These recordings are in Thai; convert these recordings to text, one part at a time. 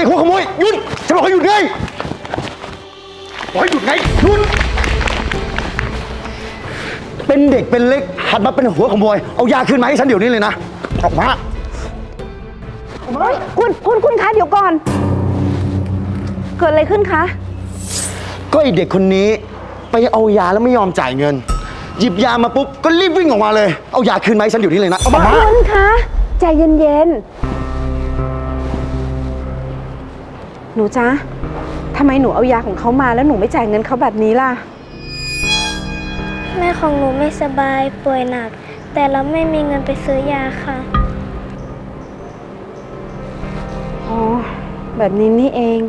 เด็กหัวขโมยหยุดจะบอกให้หยุดไงบอกให้หยุดไงหยุดเป็นเด็กเป็นเล็กหัดมาเป็นหัวขโมยเอายาคืนมาให้ฉันเดี๋ยวนี้เลยนะออกมาคุณคุณคุณคะเดี๋ยวก่อน เกิดอะไรขึ้นคะ ก็ไอเด็กคนนี้ไปเอายาแล้วไม่ยอมจ่ายเงิน หยิบยามาปุ๊บก็รีบวิ่งออกมาเลย เอายาคืนมาให้ฉันเดี๋ยวนี้เลยนะเอามาคุณคะใจเย็นๆ หนูจ๊ะทำไมหนูเอายาของเขามาแล้วหนูไม่จ่ายเงินเขาแบบนี้ล่ะ แม่ของหนูไม่สบายป่วยหนัก แต่เราไม่มีเงินไปซื้อยาค่ะ อ๋อ แบบนี้นี่เอง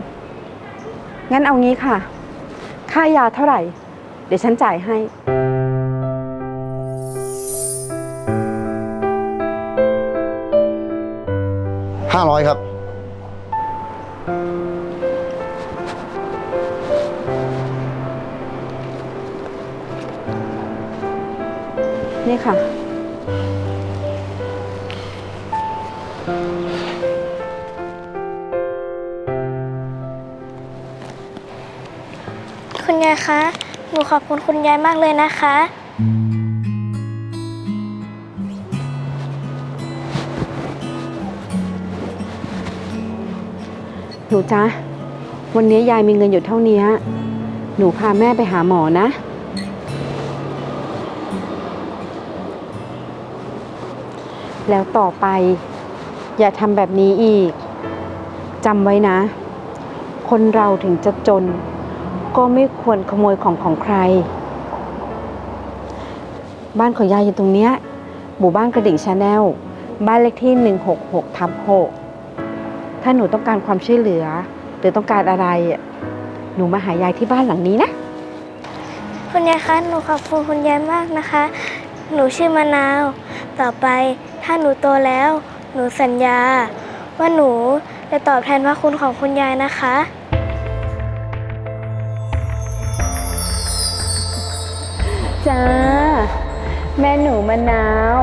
งั้นเอางี้ค่ะ ค่ายาเท่าไหร่ เดี๋ยวฉันจ่ายให้ห้าร้อยครับ นี่ค่ะ คุณยายคะ หนูขอบคุณคุณยายมากเลยนะคะ หนูจ๊ะ วันนี้ยายมีเงินอยู่เท่านี้ หนูพาแม่ไปหาหมอนะ แล้วต่อไป อย่าทำแบบนี้อีกจำไว้นะ คนเราถึงจะจน ก็ไม่ควรขโมยของของใคร บ้านของยายอยู่ตรงเนี้ยหมู่บ้านกระดิ่งชาแนลบ้านเลขที่ 166ทับ6ถ้าหนูต้องการความช่วยเหลือ หรือต้องการอะไร หนูมาหายายที่บ้านหลังนี้นะ คุณยายคะ หนูขอบคุณคุณยายมากนะคะ หนูชื่อมะนาว ต่อไป ถ้าหนูโตแล้ว หนูสัญญา ว่าหนูจะตอบแทนพระคุณของคุณยายนะคะ จ้า แม่หนูมะนาว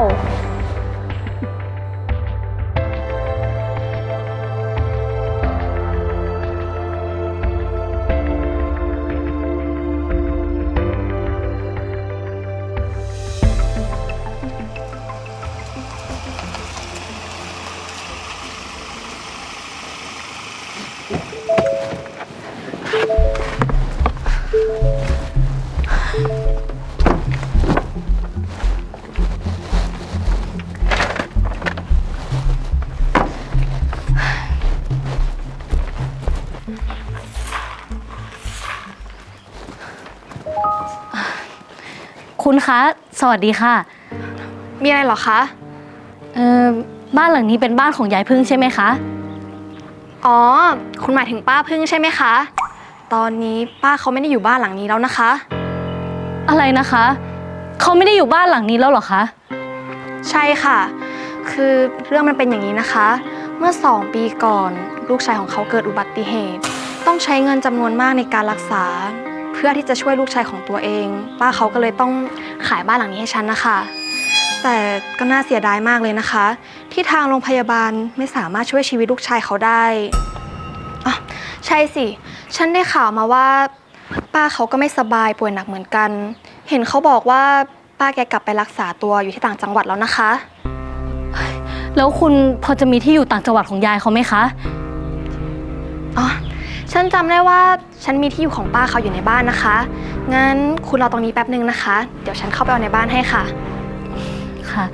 คุณคะ สวัสดีค่ะ มีอะไรเหรอคะ เอ่อบ้านหลังนี้เป็นบ้านของยายพึ่งใช่ไหมคะ อ๋อ คุณหมายถึงป้าพึ่งใช่ไหมคะ ตอนนี้ป้าเขาไม่ได้อยู่บ้านหลังนี้แล้วนะคะ อะไรนะคะ เขาไม่ได้อยู่บ้านหลังนี้แล้วเหรอคะ ใช่ค่ะ คือเรื่องมันเป็นอย่างนี้นะคะ เมื่อสองปีก่อน ลูกชายของเขาเกิดอุบัติเหตุ ต้องใช้เงินจำนวนมากในการรักษาเพื่อที่จะช่วยลูกชายของตัวเอง ป้าเขาก็เลยต้องขายบ้านหลังนี้ให้ฉันนะคะ แต่ก็น่าเสียดายมากเลยนะคะ ที่ทางโรงพยาบาลไม่สามารถช่วยชีวิตลูกชายเขาได้อะใช่สิ ฉันได้ข่าวมาว่า ป้าเขาก็ไม่สบายป่วยหนักเหมือนกัน เห็นเขาบอกว่าป้าแกกลับไปรักษาตัวอยู่ที่ต่างจังหวัดแล้วนะคะ แล้วคุณพอจะมีที่อยู่ต่างจังหวัดของยายเขาไหมคะ อ๋อ ฉันจำได้ว่าฉันมีที่อยู่ของป้าเขาอยู่ในบ้านนะคะ งั้นคุณรอตรงนี้แป๊บนึงนะคะ เดี๋ยวฉันเข้าไปเอาในบ้านให้ค่ะ ค่ะ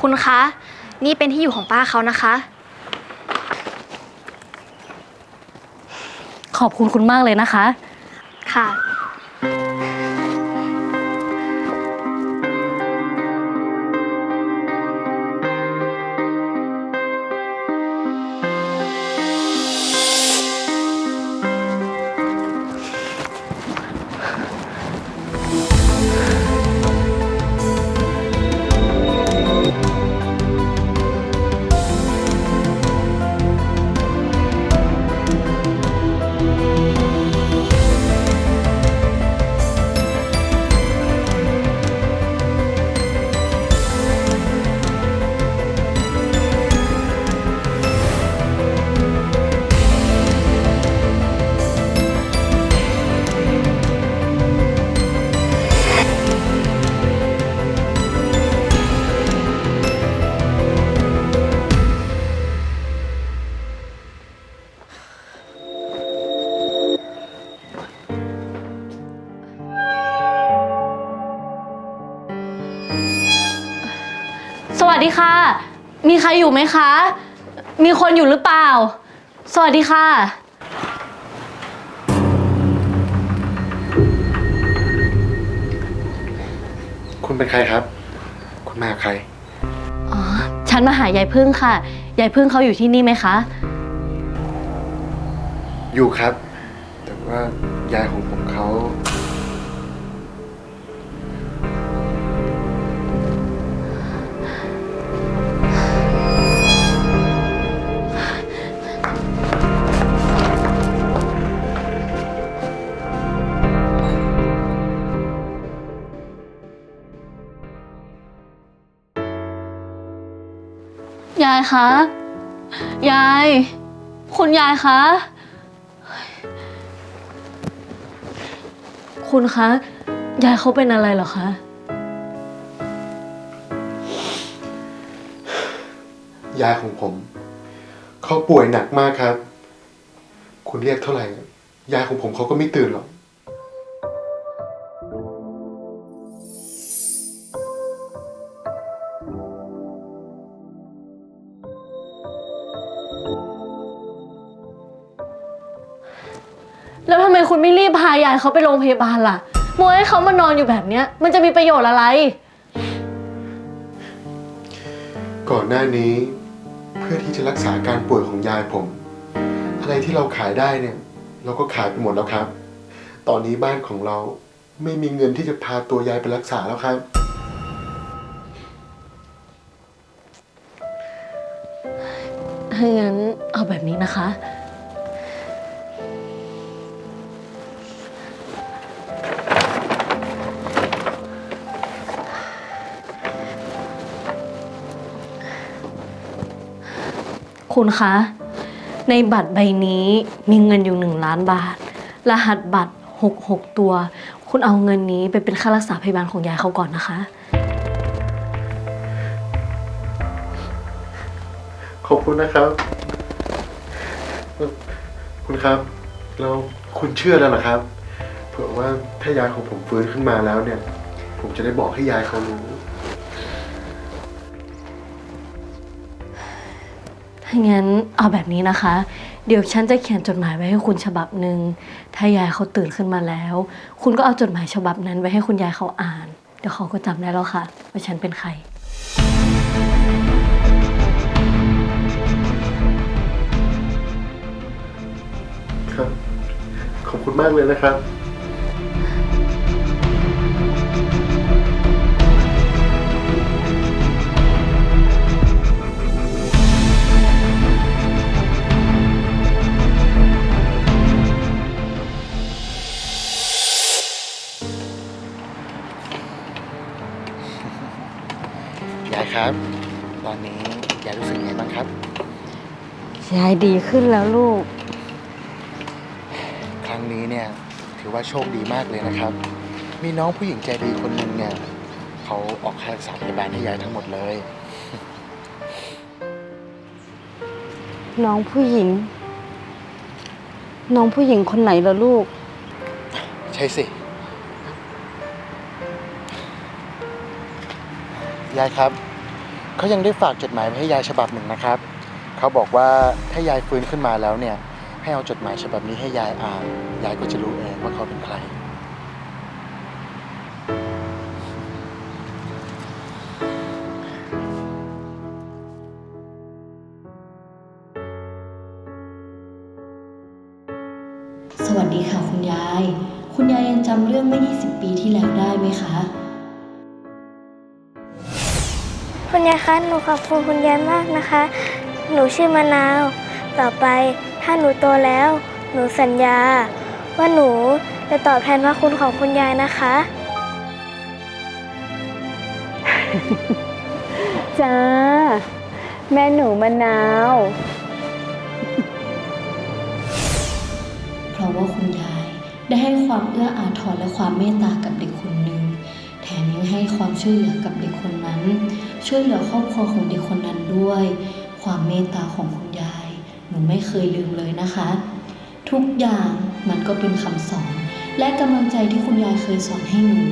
คุณคะ นี่เป็นที่อยู่ของป้าเขานะคะ ขอบคุณคุณมากเลยนะคะ ค่ะ วัสดีค่ะ มีใครอยู่ไหมคะ มีคนอยู่หรือเปล่า สวัสดีค่ะ คุณเป็นใครครับ คุณมากับใคร อ๋อ ฉันมาหายายพึ่งค่ะ ยายพึ่งเขาอยู่ที่นี่ไหมคะ อยู่ครับ แต่ว่ายายของผมเขา ยายคะ ยาย คุณยายคะ คุณคะ ยายเขาเป็นอะไรเหรอคะ ยายของผม เขาป่วยหนักมากครับ คุณเรียกเท่าไหร่ ยายของผมเขาก็ไม่ตื่นหรอก คุณไม่รีบพายายเขาไปโรงพยาบาลล่ะมัวให้เขามานอนอยู่แบบเนี้ย มันจะมีประโยชน์อะไร ก่อนหน้านี้เพื่อที่จะรักษาการป่วยของยายผม อะไรที่เราขายได้เนี่ย เราก็ขายไปหมดแล้วครับ ตอนนี้บ้านของเราไม่มีเงินที่จะพาตัวยายไปรักษาแล้วครับ ถ้างั้นเอาแบบนี้นะคะ คุณคะ ในบัตรใบนี้มีเงินอยู่หนึ่งล้านบาท รหัสบัตรหกหกตัว คุณเอาเงินนี้ไปเป็นค่ารักษาพยาบาลของยายเขาก่อนนะคะ ขอบคุณนะครับ คุณครับ แล้วคุณเชื่อแล้วเหรอครับ เผื่อว่าถ้ายายของผมฟื้นขึ้นมาแล้วเนี่ย ผมจะได้บอกให้ยายเขารู้ งั้นเอาแบบนี้นะคะ เดี๋ยวฉันจะเขียนจดหมายไว้ให้คุณฉบับหนึ่งถ้ายายเขาตื่นขึ้นมาแล้ว คุณก็เอาจดหมายฉบับนั้นไว้ให้คุณยายเขาอ่าน เดี๋ยวเขาก็จำได้แล้วค่ะว่าฉันเป็นใคร ครับ ขอบคุณมากเลยนะครับ ยายครับ ตอนนี้ยายรู้สึกไงบ้างครับ ยายดีขึ้นแล้วลูก ครั้งนี้เนี่ยถือว่าโชคดีมากเลยนะครับ มีน้องผู้หญิงใจดีคนหนึ่งเนี่ยเขาออกค่ารักษาพยาบาลให้ยายทั้งหมดเลย น้องผู้หญิง น้องผู้หญิงคนไหนล่ะลูก ใช่สิ ยายครับเขายังได้ฝากจดหมายไว้ให้ยายฉบับหนึ่งนะครับเขาบอกว่าถ้ายายฟื้นขึ้นมาแล้วเนี่ย ให้เอาจดหมายฉบับนี้ให้ยายอ่านยายก็จะรู้เองว่าเขาเป็นใคร สวัสดีค่ะคุณยาย คุณยายยังจำเรื่องเมื่อ 20 ปีที่แล้วได้ไหมคะ คุณยายคะหนูขอบคุณคุณยายมากนะคะ หนูชื่อมะนาว ต่อไปถ้าหนูโตแล้ว หนูสัญญา ว่าหนูจะตอบแทนพระคุณของคุณยายนะคะ จ้า แม่หนูมะนาว เพราะว่าคุณยายได้ให้ความเอื้ออาทรและความเมตตากับเด็กคนหนึ่ง แถมยังให้ความช่วยเหลือกับเด็กคนนั้น ช่วยเหลือครอบครัวของเด็กคนนั้นด้วย ความเมตตาของคุณยาย หนูไม่เคยลืมเลยนะคะ ทุกอย่างมันก็เป็นคำสอน และกำลังใจที่คุณยายเคยสอนให้หนู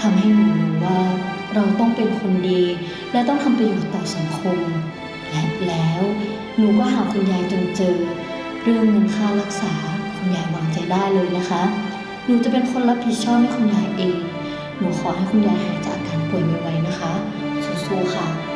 ทำให้หนูรู้ว่าเราต้องเป็นคนดี และต้องทำประโยชน์ต่อสังคม และแล้วหนูก็หาคุณยายจนเจอ เรื่องเงินค่ารักษาคุณยายวางใจได้เลยนะคะ หนูจะเป็นคนรับผิดชอบให้คุณยายเอง หนูขอให้คุณยายหายจากอาการป่วยไวๆนะ คะสู้ๆค่ะ